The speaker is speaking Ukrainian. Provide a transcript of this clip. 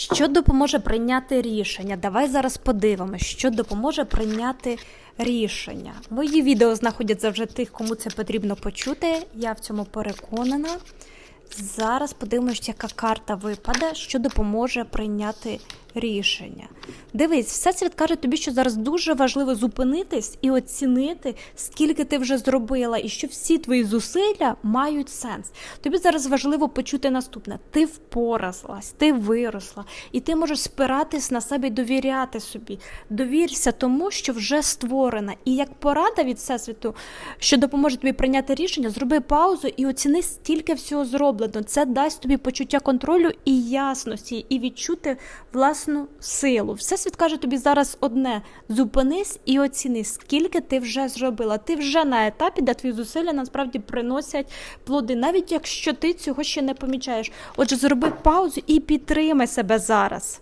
Що допоможе прийняти рішення? Давай зараз подивимося, що допоможе прийняти рішення. Мої відео знаходять завжди тих, кому це потрібно почути. Я в цьому переконана. Зараз подивимось, яка карта випаде, що допоможе прийняти рішення. Дивись, всесвіт каже тобі, що зараз дуже важливо зупинитись і оцінити, скільки ти вже зробила, і що всі твої зусилля мають сенс. Тобі зараз важливо почути наступне: ти впоралась, ти виросла, і ти можеш спиратись на себе і довіряти собі. Довірся тому, що вже створена. І як порада від всесвіту, що допоможе тобі прийняти рішення, зроби паузу і оціни, стільки всього зроблено. Це дасть тобі почуття контролю і ясності, і відчути власну силу. Всесвіт каже тобі зараз одне: зупинись і оціни, скільки ти вже зробила. Ти вже на етапі, де твої зусилля насправді приносять плоди, навіть якщо ти цього ще не помічаєш. Отже, зроби паузу і підтримай себе зараз.